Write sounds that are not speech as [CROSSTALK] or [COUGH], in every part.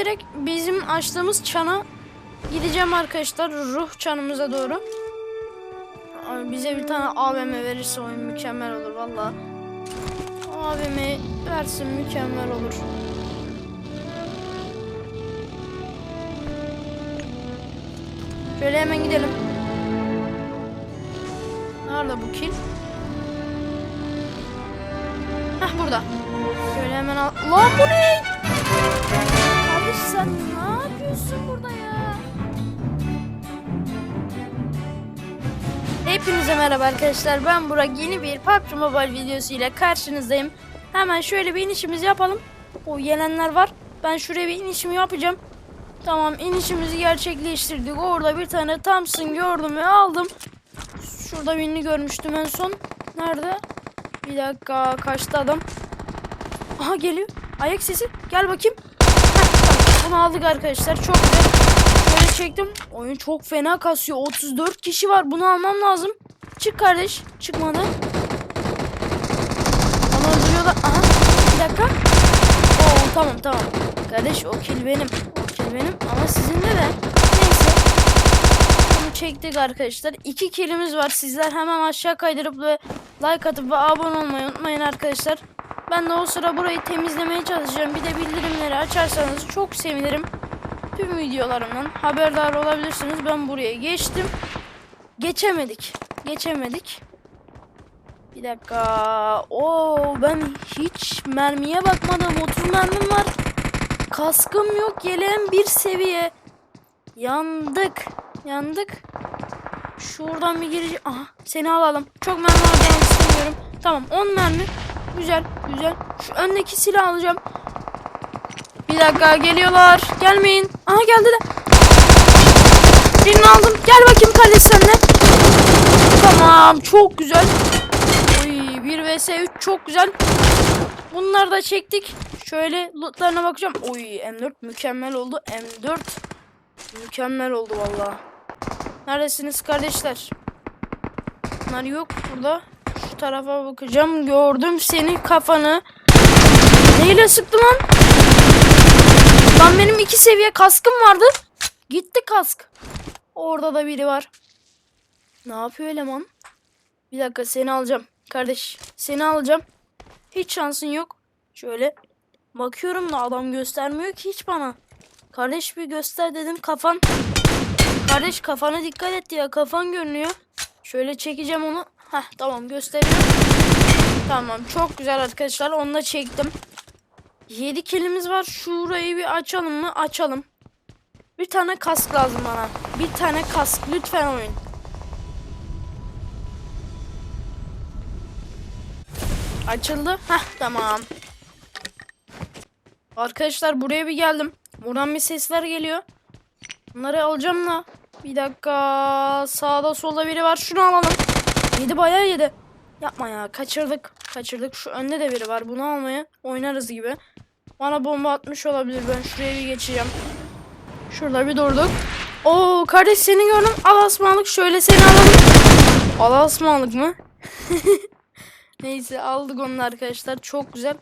direkt bizim açtığımız çana gideceğim arkadaşlar. Ruh çanımıza doğru. Ay, Bize bir tane AVM verirse oyun mükemmel olur valla. AVM versin mükemmel olur. Şöyle hemen gidelim. Nerede bu kill? Heh burada. Şöyle hemen al. Lan bu ne? Abi sen ne yapıyorsun burada ya? Hepinize merhaba arkadaşlar. Ben Burak. Yeni bir PUBG Mobile videosu ile karşınızdayım. Hemen şöyle bir inişimizi yapalım. O gelenler var. Ben şuraya bir inişimi yapacağım. Tamam inişimizi gerçekleştirdik. Orada bir tane Thompson gördüm ve aldım. Şurada birini görmüştüm en son. Nerede? Bir dakika kaçtı adam. Aha geliyor. Ayak sesi. Gel bakayım. Bunu aldık arkadaşlar. Çok güzel. Böyle çektim. Oyun çok fena kasıyor. 34 kişi var. Bunu almam lazım. Çık kardeş. Çıkmadı. Bana öldürüyorlar. Aha. Bir dakika. Oo tamam tamam. Kardeş o kill benim. O kill benim ama sizin de de. Neyse. Bunu çektik arkadaşlar. İki killimiz var. Sizler hemen aşağı kaydırıp like atıp ve abone olmayı unutmayın arkadaşlar. Ben de o sıra burayı temizlemeye çalışacağım. Bir de bildirimleri açarsanız çok sevinirim. Tüm videolarımdan haberdar olabilirsiniz. Ben buraya geçtim. Geçemedik. Geçemedik. Bir dakika. Oo ben hiç mermiye bakmadım. 30 mermim var. Kaskım yok. Yeleğim bir seviye. Yandık. Yandık. Şuradan bir gireceğim. Aha seni alalım. Çok mermi harcamak istemiyorum. Tamam 10 mermi. Güzel güzel. Şu öndeki silah alacağım. Bir dakika geliyorlar. Gelmeyin. Aha geldiler. Birini aldım. Gel bakayım kardeş sen de. Tamam çok güzel. Oy 1 vs 3 çok güzel. Bunları da çektik. Şöyle lootlarına bakacağım. Oy M4 mükemmel oldu. M4 mükemmel oldu vallahi. Neredesiniz kardeşler? Bunlar yok burada. Şu tarafa bakacağım. Gördüm seni kafanı. Neyle sıktı lan? Lan benim iki seviye kaskım vardı. Gitti kask. Orada da biri var. Ne yapıyor eleman? Bir dakika seni alacağım. Kardeş seni alacağım. Hiç şansın yok. Şöyle bakıyorum da adam göstermiyor ki hiç bana. Kardeş bir göster dedim kafan. Kardeş kafana dikkat et ya kafan görünüyor. Şöyle çekeceğim onu. Heh tamam gösteriyor. Tamam çok güzel arkadaşlar onu da çektim. 7 kilimiz var. Şurayı bir açalım mı? Açalım. Bir tane kask lazım bana. Bir tane kask lütfen oyun. Açıldı. Heh tamam. Arkadaşlar buraya bir geldim. Buradan bir sesler geliyor. Bunları alacağım da. Bir dakika. Sağda solda biri var. Şunu alalım. Yedi bayağı yedi. Yapma ya. Kaçırdık. Kaçırdık. Şu önde de biri var. Bunu almaya oynarız gibi. Bana bomba atmış olabilir. Ben şuraya bir geçeceğim. Şurada bir durduk. Oo kardeş seni gördüm. Al asmalık. Şöyle seni alalım. Al asmalık mı? [LAUGHS] Neyse aldık onu arkadaşlar. Çok güzel.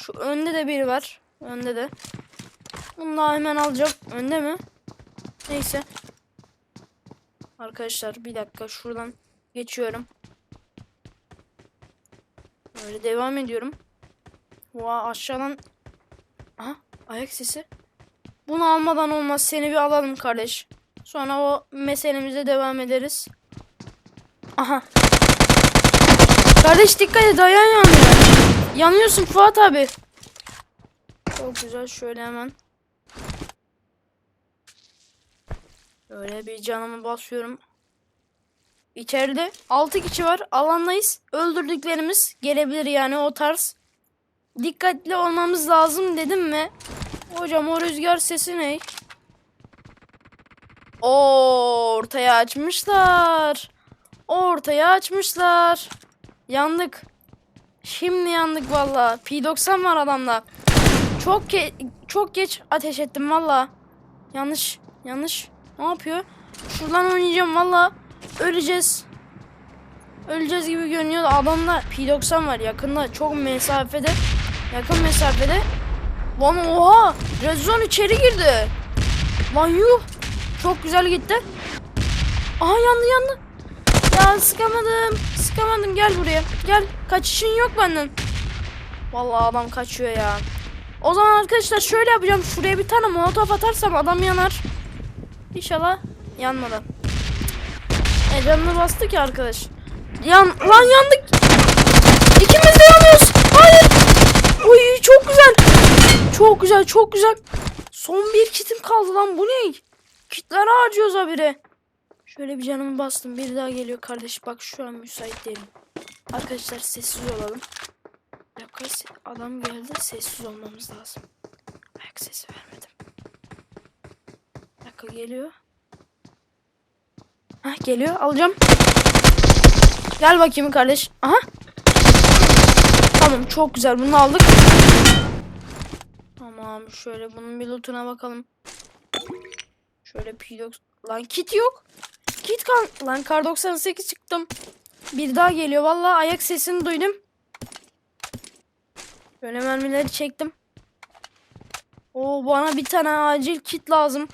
Şu önde de biri var. Önde de. Bunu da hemen alacağım. Önde mi? Neyse. Arkadaşlar bir dakika şuradan geçiyorum. Böyle devam ediyorum. Vaa aşağıdan. Aha ayak sesi. Bunu almadan olmaz. Seni bir alalım kardeş. Sonra o meselemize devam ederiz. Aha. Kardeş dikkat et ayağın yanıyor. Yanıyorsun Fuat abi. Çok güzel şöyle hemen. Böyle bir canımı basıyorum. İçeride 6 kişi var. Alandayız. Öldürdüklerimiz gelebilir yani o tarz. Dikkatli olmamız lazım dedim mi? Hocam o rüzgar sesi ne? Oo, ortaya açmışlar. Ortaya açmışlar. Yandık. Şimdi yandık valla. P90 var adamda. Çok ge çok geç ateş ettim valla. Yanlış. Yanlış. Ne yapıyor? Şuradan oynayacağım valla. Öleceğiz. Öleceğiz gibi görünüyor da adamda P90 var yakında çok mesafede. Yakın mesafede. Lan oha. Red Zone içeri girdi. Lan yuh. Çok güzel gitti. Aha yandı yandı. Ya sıkamadım. Sıkamadım gel buraya. Gel. Kaçışın yok benden. Vallahi adam kaçıyor ya. O zaman arkadaşlar şöyle yapacağım. Şuraya bir tane molotof atarsam adam yanar. İnşallah yanmadı. E canını bastı ki arkadaş. Yan lan yandık. İkimiz de yanıyoruz. Hayır. Uy çok güzel. Çok güzel çok güzel. Son bir kitim kaldı lan bu ne? Kitler harcıyoruz habire. Şöyle bir canımı bastım. Bir daha geliyor kardeş. Bak şu an müsait değilim. Arkadaşlar sessiz olalım. Se- adam geldi. Sessiz olmamız lazım. Ayak sesi vermedim. Dakika geliyor. Hah geliyor. Alacağım. Gel bakayım kardeş. Aha. Tamam çok güzel. Bunu aldık. Tamam şöyle bunun bir lootuna bakalım. Şöyle P90. Lan kit yok. Kit kan. Lan kar 98 çıktım. Bir daha geliyor. Vallahi ayak sesini duydum. Böyle mermileri çektim. Oo bana bir tane acil kit lazım.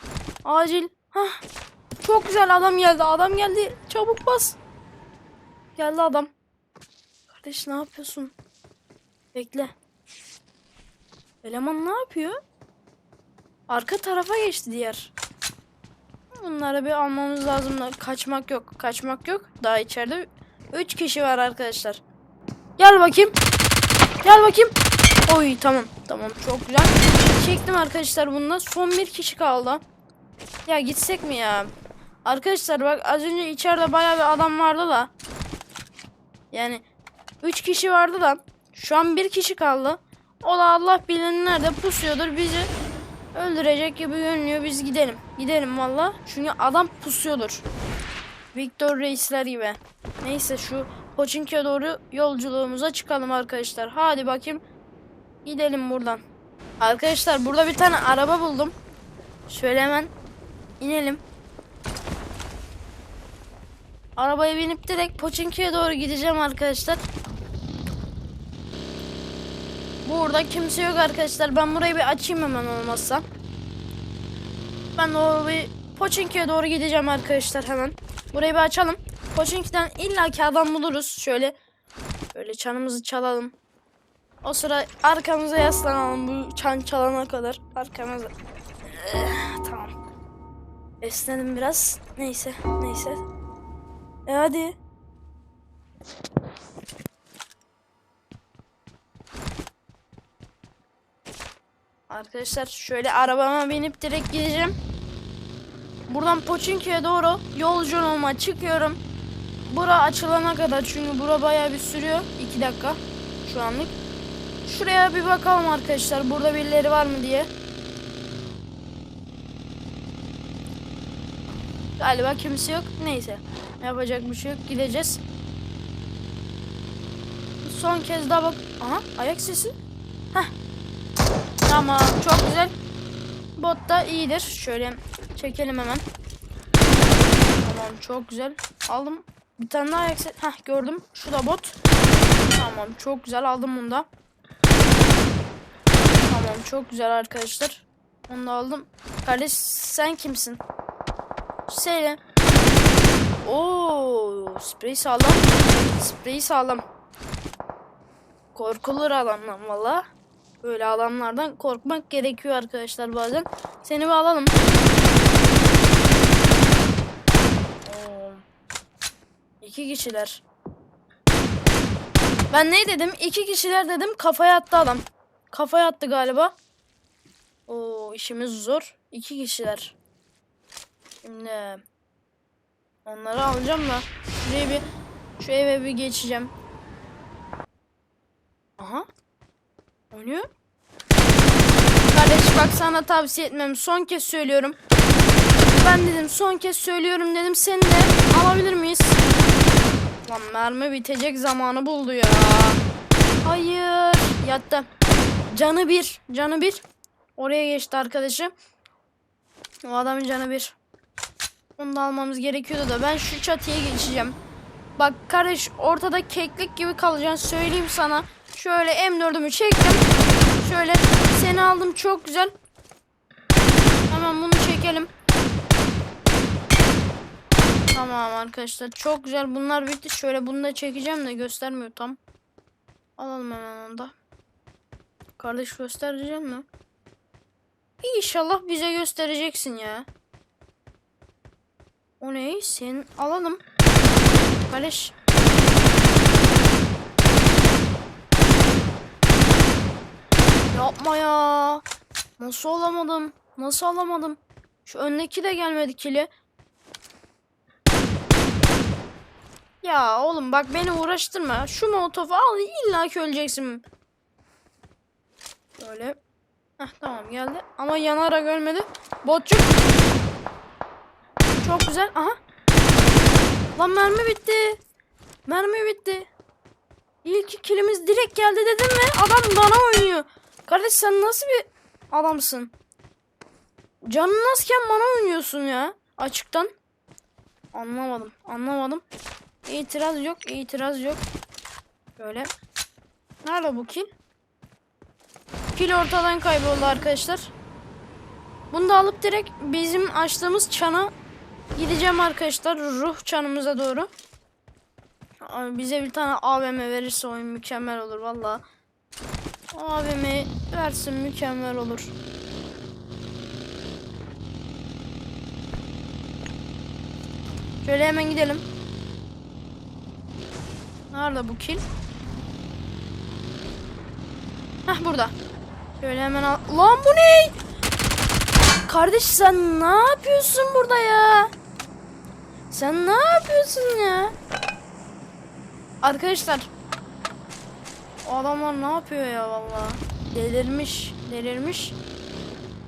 Acil. Hah. Çok güzel adam geldi. Adam geldi. Çabuk bas. Geldi adam. Kardeş ne yapıyorsun? Bekle. Eleman ne yapıyor? Arka tarafa geçti diğer. Bunları bir almamız lazım da kaçmak yok. Kaçmak yok. Daha içeride 3 kişi var arkadaşlar. Gel bakayım. Gel bakayım. Oy tamam. Tamam çok güzel. Çektim arkadaşlar bununla. Son bir kişi kaldı. Ya gitsek mi ya? Arkadaşlar bak az önce içeride bayağı bir adam vardı da. Yani 3 kişi vardı da. Şu an bir kişi kaldı. O da Allah bilir nerede pusuyordur bizi öldürecek gibi görünüyor. Biz gidelim. Gidelim valla. Çünkü adam pusuyordur. Victor Reisler gibi. Neyse şu Pochinki'ye doğru yolculuğumuza çıkalım arkadaşlar. Hadi bakayım. Gidelim buradan. Arkadaşlar burada bir tane araba buldum. Şöyle hemen inelim. Arabaya binip direkt Pochinki'ye doğru gideceğim arkadaşlar. Burada kimse yok arkadaşlar. Ben burayı bir açayım hemen olmazsa. Ben doğru bir Pochinki'ye doğru gideceğim arkadaşlar hemen. Burayı bir açalım. Pochinki'den illaki adam buluruz. Şöyle böyle çanımızı çalalım. O sıra arkamıza yaslanalım bu çan çalana kadar. Arkamıza. Eh, tamam. Esnedim biraz. Neyse, neyse. E hadi. Arkadaşlar şöyle arabama binip direkt gideceğim. Buradan Pochinki'ye doğru yolculuğuma çıkıyorum. Bura açılana kadar çünkü bura bayağı bir sürüyor. 2 dakika şu anlık. Şuraya bir bakalım arkadaşlar. Burada birileri var mı diye. Galiba kimse yok. Neyse. Yapacak bir şey yok. Gideceğiz. Son kez daha bak. Aha ayak sesi. Heh. Tamam çok güzel. Bot da iyidir. Şöyle çekelim hemen. Tamam çok güzel. Aldım. Bir tane daha ayak sesi. Heh gördüm. Şu da bot. Tamam çok güzel aldım bunu da. Tamam çok güzel arkadaşlar. Onu da aldım. Kardeş sen kimsin? Söyle. Oo, sprey sağlam. Sprey sağlam. Korkulur adamdan valla. Böyle adamlardan korkmak gerekiyor arkadaşlar bazen. Seni bir alalım. Oo. İki kişiler. Ben ne dedim? İki kişiler dedim. Kafaya attı adam. Kafaya attı galiba. Oo işimiz zor. İki kişiler. Şimdi onları alacağım da şuraya bir şu eve bir geçeceğim. Aha. Oynuyor. Kardeş bak sana tavsiye etmem. Son kez söylüyorum. Ben dedim son kez söylüyorum dedim. Seni de alabilir miyiz? Lan mermi bitecek zamanı buldu ya. Hayır. Yattı. Canı bir. Canı bir. Oraya geçti arkadaşı. O adamın canı bir. Onu da almamız gerekiyordu da ben şu çatıya geçeceğim. Bak kardeş ortada keklik gibi kalacaksın söyleyeyim sana. Şöyle M4'ümü çektim. Şöyle seni aldım çok güzel. Hemen bunu çekelim. Tamam arkadaşlar çok güzel bunlar bitti. Şöyle bunu da çekeceğim de göstermiyor tam. Alalım hemen onu da. Kardeş göstereceğim mi? İnşallah bize göstereceksin ya. O ne? Sen alalım. Kardeş. Yapma ya. Nasıl olamadım? Nasıl alamadım? Şu öndeki de gelmedi kili. Ya oğlum bak beni uğraştırma. Şu molotofu al illa ki öleceksin. Böyle. Heh tamam geldi. Ama yanarak ölmedi. Botçuk. Çok güzel. Aha. Lan mermi bitti. Mermi bitti. İlk kilimiz direkt geldi dedim ve adam bana oynuyor. Kardeş sen nasıl bir adamsın? Canın azken bana oynuyorsun ya. Açıktan. Anlamadım. Anlamadım. İtiraz yok. itiraz yok. Böyle. Nerede bu kil? Kil ortadan kayboldu arkadaşlar. Bunu da alıp direkt bizim açtığımız çana gideceğim arkadaşlar. Ruh çanımıza doğru. Abi Bize bir tane AVM verirse oyun mükemmel olur valla. AVM versin mükemmel olur. Şöyle hemen gidelim. Nerede bu kil? Hah burada. Şöyle hemen al. Lan bu ne? Kardeş sen ne yapıyorsun burada ya? Sen ne yapıyorsun ya? Arkadaşlar. O adamlar ne yapıyor ya vallahi? Delirmiş, delirmiş.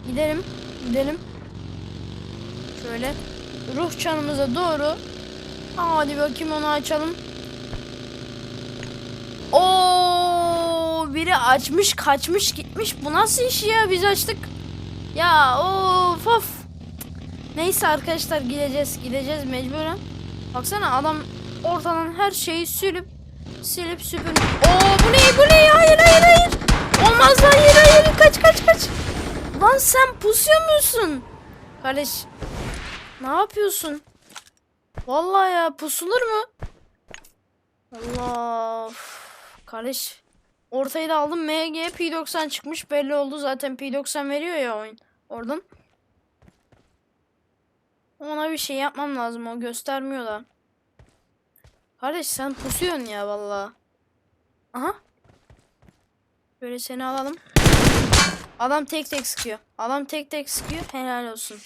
Gidelim, gidelim. Şöyle ruh çanımıza doğru. Hadi bakayım onu açalım. Oo, biri açmış, kaçmış, gitmiş. Bu nasıl iş ya? Biz açtık. Ya of of. Neyse arkadaşlar gideceğiz, gideceğiz mecburen. Baksana adam ortadan her şeyi sürüp silip süpür. Oo bu ne bu ne hayır hayır hayır. Olmaz hayır hayır kaç kaç kaç. Lan sen pusuyor musun? Kardeş ne yapıyorsun? Vallahi ya pusulur mu? Allah. Üf. Kardeş ortayı da aldım. MG P90 çıkmış belli oldu zaten P90 veriyor ya oyun oradan. Ona bir şey yapmam lazım o göstermiyor da. Kardeş sen pusuyorsun ya valla. Aha. Böyle seni alalım. Adam tek tek sıkıyor. Adam tek tek sıkıyor. Helal olsun.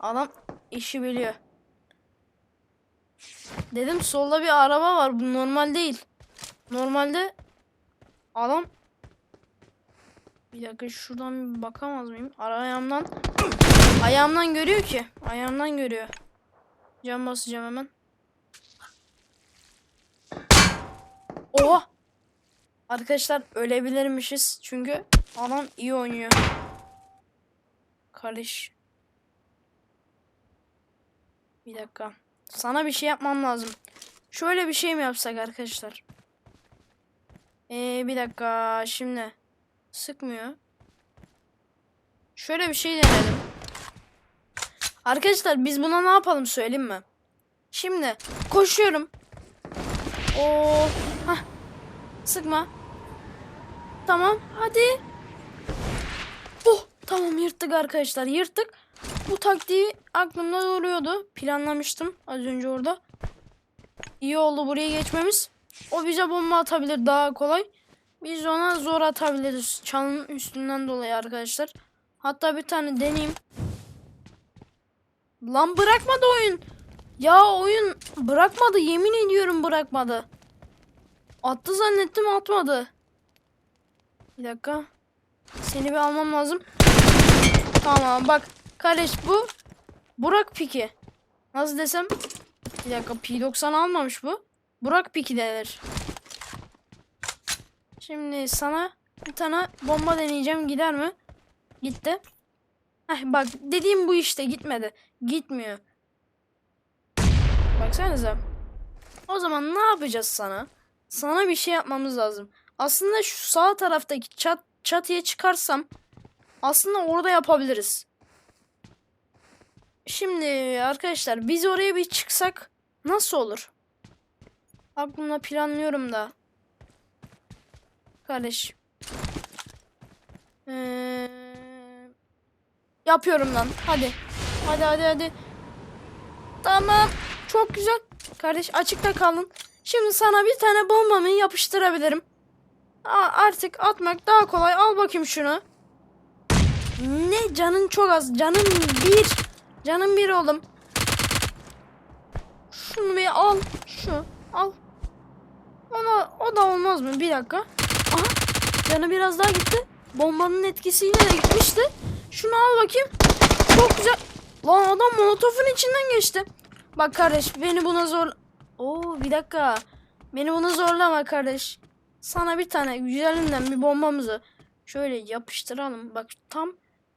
Adam işi biliyor. Dedim solda bir araba var. Bu normal değil. Normalde adam bir dakika şuradan bakamaz mıyım? Ara ayağımdan görüyor ki. Ayağımdan görüyor. Cam basacağım hemen. Oha! Arkadaşlar ölebilirmişiz. Çünkü adam iyi oynuyor. Kardeş. Bir dakika. Sana bir şey yapmam lazım. Şöyle bir şey mi yapsak arkadaşlar? Ee, bir dakika. Şimdi. Sıkmıyor. Şöyle bir şey denedim. Arkadaşlar biz buna ne yapalım söyleyeyim mi? Şimdi koşuyorum. Oo. Hah. Sıkma. Tamam hadi. Oh tamam yırttık arkadaşlar yırttık. Bu taktiği aklımda duruyordu. Planlamıştım az önce orada. İyi oldu buraya geçmemiz. O bize bomba atabilir daha kolay. Biz ona zor atabiliriz. Çalının üstünden dolayı arkadaşlar. Hatta bir tane deneyeyim. Lan bırakmadı oyun. Ya oyun bırakmadı. Yemin ediyorum bırakmadı. Attı zannettim atmadı. Bir dakika. Seni bir almam lazım. Tamam bak. Kardeş bu. Burak Piki. Nasıl desem. Bir dakika P90 almamış bu. Burak Piki denir. Şimdi sana bir tane bomba deneyeceğim. Gider mi? Gitti. Heh, bak dediğim bu işte gitmedi. Gitmiyor. Baksanıza. O zaman ne yapacağız sana? Sana bir şey yapmamız lazım. Aslında şu sağ taraftaki çat çatıya çıkarsam aslında orada yapabiliriz. Şimdi arkadaşlar biz oraya bir çıksak nasıl olur? Aklımda planlıyorum da. Kardeş. Ee, yapıyorum lan. Hadi. Hadi hadi hadi. Tamam. Çok güzel. Kardeş açıkta kalın. Şimdi sana bir tane bombamı yapıştırabilirim. Aa, artık atmak daha kolay. Al bakayım şunu. Ne? Canın çok az. Canın bir. Canın bir oğlum. Şunu bir al. Şu. Al. Ona, o da olmaz mı? Bir dakika. Aha. Canı biraz daha gitti. Bombanın etkisiyle de gitmişti. Şunu al bakayım. Çok güzel. Lan adam molotofun içinden geçti. Bak kardeş beni buna zor... Oo bir dakika. Beni buna zorlama kardeş. Sana bir tane güzelinden bir bombamızı şöyle yapıştıralım. Bak tam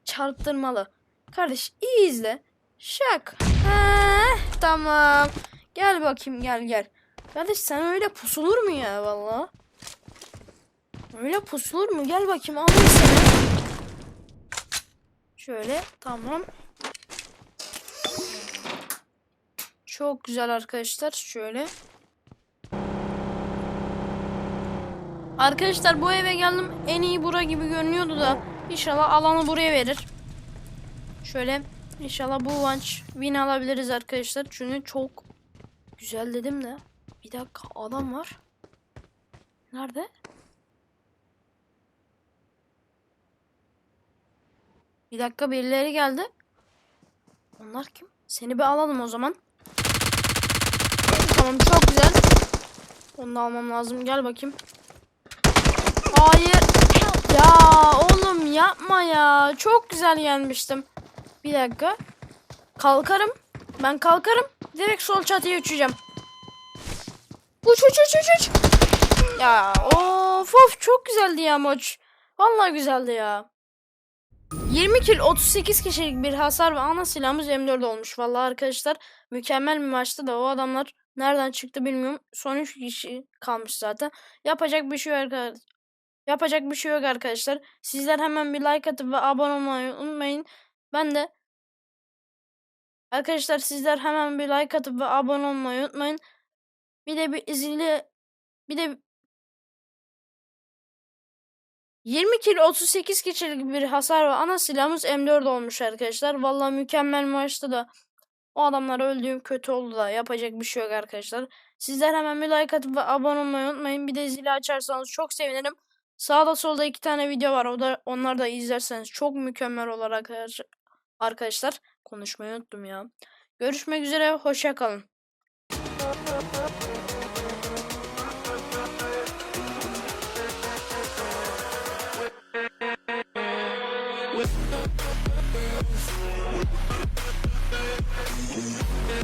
çarptırmalı. Kardeş iyi izle. Şak. Heh, tamam. Gel bakayım gel gel. Kardeş sen öyle pusulur mu ya valla? Öyle pusulur mu? Gel bakayım al seni. Şöyle tamam. Çok güzel arkadaşlar. Şöyle. Arkadaşlar bu eve geldim. En iyi bura gibi görünüyordu da. İnşallah alanı buraya verir. Şöyle. İnşallah bu vanç win alabiliriz arkadaşlar. Çünkü çok güzel dedim de. Bir dakika adam var. Nerede? Bir dakika birileri geldi. Onlar kim? Seni bir alalım o zaman. Tamam çok güzel. Onu da almam lazım. Gel bakayım. Hayır. Ya oğlum yapma ya. Çok güzel gelmiştim. Bir dakika. Kalkarım. Ben kalkarım. Direkt sol çatıya uçacağım. Uç uç uç uç uç. Ya of of çok güzeldi ya maç. Vallahi güzeldi ya. 20 kill 38 kişilik bir hasar ve ana silahımız M4 olmuş. Vallahi arkadaşlar mükemmel bir maçtı da o adamlar nereden çıktı bilmiyorum. Son 3 kişi kalmış zaten. Yapacak bir şey yok arkadaşlar. Yapacak bir şey yok arkadaşlar. Sizler hemen bir like atıp ve abone olmayı unutmayın. Ben de Arkadaşlar sizler hemen bir like atıp ve abone olmayı unutmayın. Bir de bir izili bir de 20 kilo 38 kişilik bir hasar ve ana silahımız M4 olmuş arkadaşlar. Vallahi mükemmel maçtı da o adamlar öldüğüm kötü oldu da yapacak bir şey yok arkadaşlar. Sizler hemen bir like atıp abone olmayı unutmayın. Bir de zili açarsanız çok sevinirim. Sağda solda iki tane video var. O da onlar da izlerseniz çok mükemmel arkadaşlar. Arkadaşlar konuşmayı unuttum ya. Görüşmek üzere. Hoşça kalın.